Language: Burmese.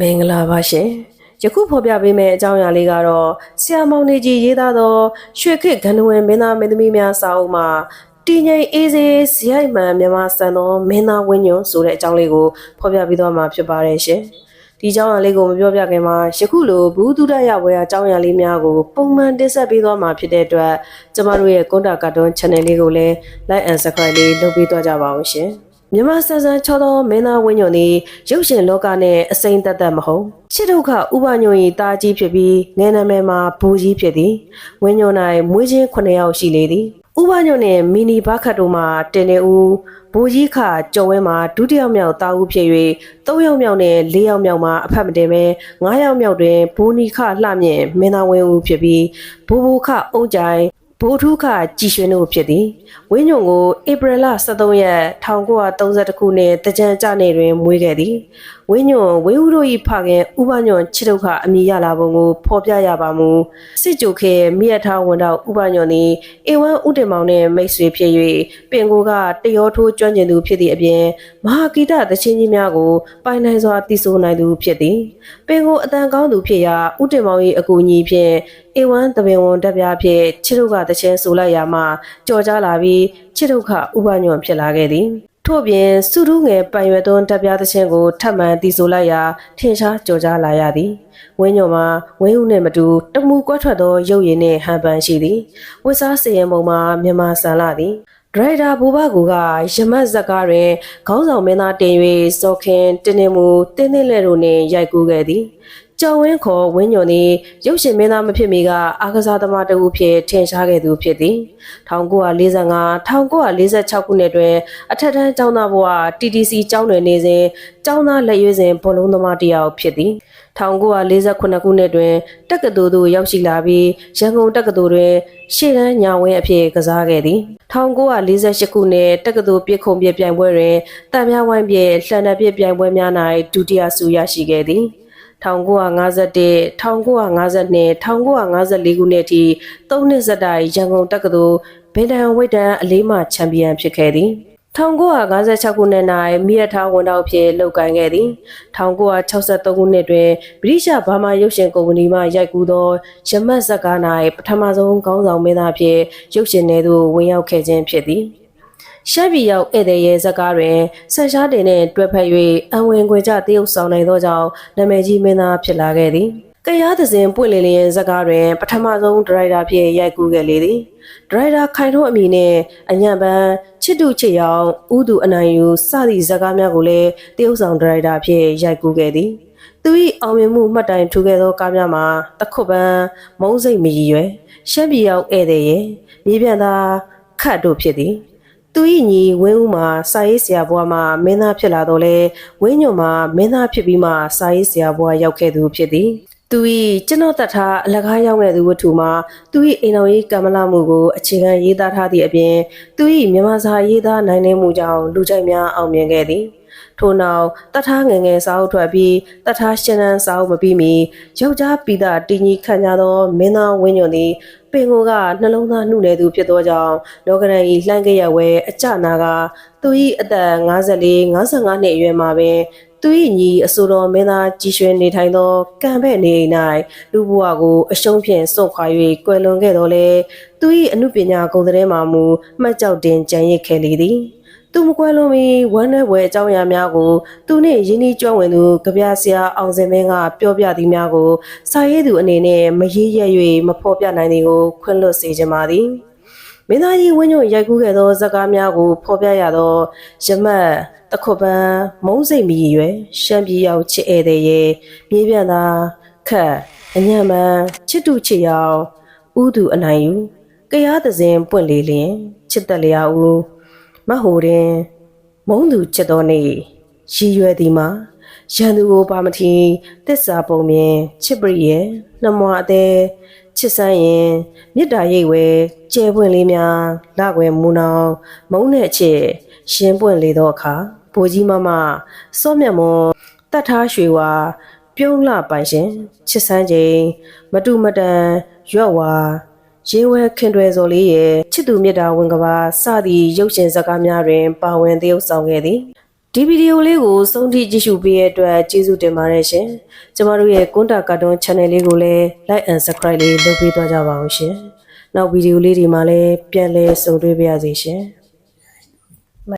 မင်္ဂလာပါရှင်ယခုဖော်ပြပေးမယ့်အကြောင်းအရာလေးကတော့ဆရာမောင်နေကြီးရေးသားသောရွှေခေတ်ဂန္ဓဝင်မင်းသားမင်းသမီးများစာအုပ်မှာတည်ငြိမ်အေးစေးဇယိုက်မှန်မြန်မာစံသောမင်းသားဝင်းညွန့်ဆိုတဲ့အကြောင်းလေးကိုဖော်ပြပေးသွားမှာဖြစ်ပါတယ်ရှင်ဒီအကြောင်းအရာလေးကိုမပြောပြခင်မှာယခုလိုဘူးတုဒရဝေယအကြောင်းအရာလေးများကိုပုံမှန်တင်ဆက်ပေးသွားမှာဖြစ်တဲ့အတွက်ကျမတို့ရဲ့ကွန်တာကာတွန်း channel လေးကိုလည်း like and subscribe လေးလုပ်ပေးသွားကြပါအောင်ရှင် မြန်မာစံစံချောသောမင်းသားဝင်းညွန့်သည်ရုပ်ရှင်လောကနဲ့အစိမ့်သက်သက်မဟုတ်ချစ်ဒုက္ခဥပညွန့်၏တာကြီးဖြစ်ပြီးငယ်နာမည်မှာဘူကြီးဖြစ်သည်ဝင်းညွန့်၌မွေးချင်း9ယောက်ရှိလေသည်ဥပညွန့်နှင့်မီနီဘခတ်တို့မှတင်နေဦးဘူကြီးခကျော်ဝဲမှာဒုတိယမြောက်တာဦးဖြစ်၍၃ယောက်မြောက်နဲ့၄ယောက်မြောက်မှာအဖက်မတင်ပဲ၅ယောက်မြောက်တွင်ဘူနီခလှမြင့်မင်းသားဝင်းဦးဖြစ်ပြီးဘူဘူခအုံကြိုင် ဘိုးထုခကြည်ရွှင်တို့ဖြစ်သည်ဝင်းညုံကိုဧပြီလ23ရက်1932ခုနှစ်တကြံကြနေတွင်မွေးခဲ့သည်ဝင်းညုံဝင်းဦးတို့၏ဖခင်ဥပညွန်ချစ်ဒုက္ခအမိရလာပုံကိုဖော်ပြရပါမူစစ်ကြိုခဲမိရထားဝန်တော်ဥပညွန်သည်အေဝမ်ဥတင်မောင်နှင့်မိတ်ဆွေဖြစ်၍ပင်ကိုကတရောထိုးကျွမ်းကျင်သူဖြစ်သည့်အပြင်မဟာဂီတသချင်းကြီးများကိုပိုင်နိုင်စွာတည်ဆိုနိုင်သူဖြစ်သည် ပင်ကိုအတန်ကောင်းသူဖြစ်ရာဥတင်မောင်၏အကူအညီဖြင့်အေဝမ်တပင်ဝန်တက်ပြားဖြင့်ချစ်ဒုက္ခသချင်းဆိုလိုက်ရာမှကြော်ကြားလာပြီးချစ်ဒုက္ခဥပညွန်ဖြစ်လာခဲ့သည်ထို့ပြင်စုရုငယ်ပန်ရွယ်သွန်းတပ်ပြားသချင်းကိုထပ်မံတည်ဆိုလိုက်ရာထင်ရှားကြော်ကြားလာရသည်ဝင်းညော်မှာဝင်းဦးနှင့်မတူတမူကွက်ထွက်သောရုပ်ရည်နှင့်ဟန်ပန်ရှိသည်ဝစ်စားစရင်ပုံမှာမြန်မာဆန်လာသည် ဒရိုက်တာဘူဘကူကရမတ်ဇက်ကားတွင်ခေါင်းဆောင်မင်းသားတင်၍စောခင်တင်းနေမှုတင်းတင်းလဲတို့နှင့်ရိုက်ကူးခဲ့သည် ကျော်ဝင်းခေါ်ဝင်းညွန်သည်ရုပ်ရှင်မင်းသားမဖြစ်မီကအာကစားသမားတဦးဖြစ်ထင်ရှားခဲ့သူဖြစ်သည်1945 1946ခုနှစ်တွင်အထက်တန်းကျောင်းသားဘဝ TTC ကျောင်းတွင်နေစဉ်ကျောင်းသားလက်ရွေးစဉ်ဘောလုံးသမားတစ်ယောက်ဖြစ်သည်1948ခုနှစ်တွင်တက္ကသိုလ်သို့ရောက်ရှိလာပြီးရန်ကုန်တက္ကသိုလ်တွင်ရှေ့တန်းညာဝင်းအဖြစ်ကစားခဲ့သည်1948ခုနှစ်တက္ကသိုလ်ပြည်ခုံပြပြိုင်ပွဲတွင်တံမြဝိုင်းပြလှန်တဲ့ပြပြိုင်ပွဲများ၌ဒုတိယဆုရရှိခဲ့သည် 1951 1952 1954ခုနှစ်အထိ၃နှစ်ဆက်တိုင်ရန်ကုန်တက္ကသိုလ်ဗင်တန်ဝိတ်တန်အလေးမှချန်ပီယံဖြစ်ခဲ့သည်1956ခုနှစ်၌မိရထားဝန်တော်ဖြစ်လုပ်ကိုင်ခဲ့သည်1963ခုနှစ်တွင်ဗြိတိရှဘာမာရုပ်ရှင်ကုမ္ပဏီမှရိုက်ကူးသောရမတ်ဇက်ကား၌ပထမဆုံးခေါင်းဆောင်မင်းသားဖြစ်ရုပ်ရှင်ထဲသို့ဝင်ရောက်ခဲ့ခြင်းဖြစ်သည် ရှက်ပြည်ရောက်ဧည့်သည်ရဲ့ဇက်ကားတွင်ဆက်ရှားတင်နဲ့တွဲဖက်၍အဝင်ခွေကြတရုပ်ဆောင်နိုင်သောကြောင့်နာမည်ကြီးမင်းသားဖြစ်လာခဲ့သည်။ကရားသစဉ်ပွင့်လင်းလင်းဇက်ကားတွင်ပထမဆုံးဒရိုက်တာဖြစ်ရိုက်ကူးခဲ့လေသည်။ဒရိုက်တာခိုင်ထုံးအမည်နှင့်အညံပန်းချစ်တူချစ်ရောင်ဥသူအနိုင်ယူစသည့်ဇက်ကားများကိုလည်းတရုပ်ဆောင်ဒရိုက်တာဖြစ်ရိုက်ကူးခဲ့သည်။သူ၏အောင်မြင်မှုမှတ်တိုင်ထူခဲ့သောကားများမှာတခုတ်ပန်းမုံစိတ်မရည်ရွယ်ရှမ်းပြည်ရောက်ဧည့်သည်ရဲ့မြေပြန်သာခတ်တို့ဖြစ်သည်။ သူ၏ညီဝင်းဦးမှာစာရေးဆရာဘွားမှာမင်းသားဖြစ်လာတော့လေဝင်းညွန့်မှာမင်းသားဖြစ်ပြီးမှစာရေးဆရာဘွားရောက်ခဲ့သူဖြစ်သည်သူ၏ကျွန်တော်တတ်ထားအလကားရောက်ခဲ့သူဝတ္ထုမှာသူ၏အိမ်တော်ရေးကမ္မလမှုကိုအခြေခံရေးသားထားသည့်အပြင်သူ၏မြန်မာစာရေးသားနိုင်နေမှုကြောင့်လူကြိုက်များအောင်မြင်ခဲ့သည် ထို့နောက်တထားငယ်ငယ်စာအုပ်ထွက်ပြီးတထားရှင်းလန်းစာအုပ်မပြီးမီယောက်ျားပိတာတင်းကြီးခံကြသောမင်းသားဝင်းညွန့်သည်ပင်ကိုကနှလုံးသားနှုတ်နေသူဖြစ်သောကြောင့်လောကရန်၏လှမ်းခဲ့ရဝဲအကြနာကသူ၏အသက်54 55နှစ်အရွယ်မှာပင်သူ၏ညီအဆိုတော်မင်းသားကြီးရွှင်နေထိုင်သောကံဖဲ့နေအိမ်၌လူဘဝကိုအရှုံးဖြင့်စွန့်ခွာ၍ကွယ်လွန်ခဲ့တော်လဲသူ၏အမှုပညာဂုဏ်သတင်းမှာမူမှတ်ကြောက်တင်ကြံရစ်ခဲ့လေသည် သူမကွဲလွန်မီဝမ်းနည်းဝဲအကြောင်းအရာများကိုသူနှင့်ရင်းနှီးကြွဝင်သူကြပြဆရာအောင်စင်မင်းကပြောပြသည်များကိုစာရေးသူအနေနဲ့မရေးရ၍မဖော်ပြနိုင်သည်ကိုခွင့်လွှတ်စေချင်ပါသည်မင်းသားကြီးဝင်းညွန့်ရိုက်ကူးခဲ့သောဇာတ်ကားများကိုဖော်ပြရသောရမတ်တခုပန်းမုံစိတ်မီရွယ်ရှမ်းပြည်ရောက်ချစ်ဧည့်သည်ရဲ့မြေပြန့်သာခတ်အညံ့မှန်ချစ်တူချစ်ရောင်ဥသူအနိုင်ယူကရားသစဉ်ပွင့်လေလျင်ချစ်တက်လျာဦး မဟိုတင် မုံသူချစ်တော်နေရည်ရွယ်သည်မှာရန်သူကိုပါမထီတစ္ဆာပုံမြင်ချစ်ပရိရဲ့နှမွာအသေးချစ်ဆန်းရင်မေတ္တာရိပ်ဝဲကျဲပွင့်လေးများလကွယ်မူနောင်မုံတဲ့ချစ်ရှင်းပွင့်လေသောအခါဘိုးကြီးမမစောမြတ်မွန်တတ်ထားရွှေဝါပြုံးလှပိုင်ရှင်ချစ်ဆန်းချိန်မတူမတန်ရွက်ဝါ ရေဝဲခင်တွယ်စော်လေးရဲ့ချစ်သူမြတ်တာဝင်ကဘာစသည့်ရုပ်ရှင်ဇာတ်ကားများတွင် ပါဝင်သရုပ်ဆောင်ခဲ့သည်တဒီဗီဒီယိုလေးကိုစုံထိကြည့်ရှုပေးတဲ့အတွက်ကျေးဇူးတင်ပါတယ်ရှင်ကျမတို့ရဲ့ကွန်တာကာတွန်း channel လေးကိုလည်း like and subscribe လေးလုပ်ပေးသွားကြပါအောင်ရှင်နောက်ဗီဒီယိုလေးဒီမှာလည်းပြန်လဲစုံတွေ့ပါရစေရှင်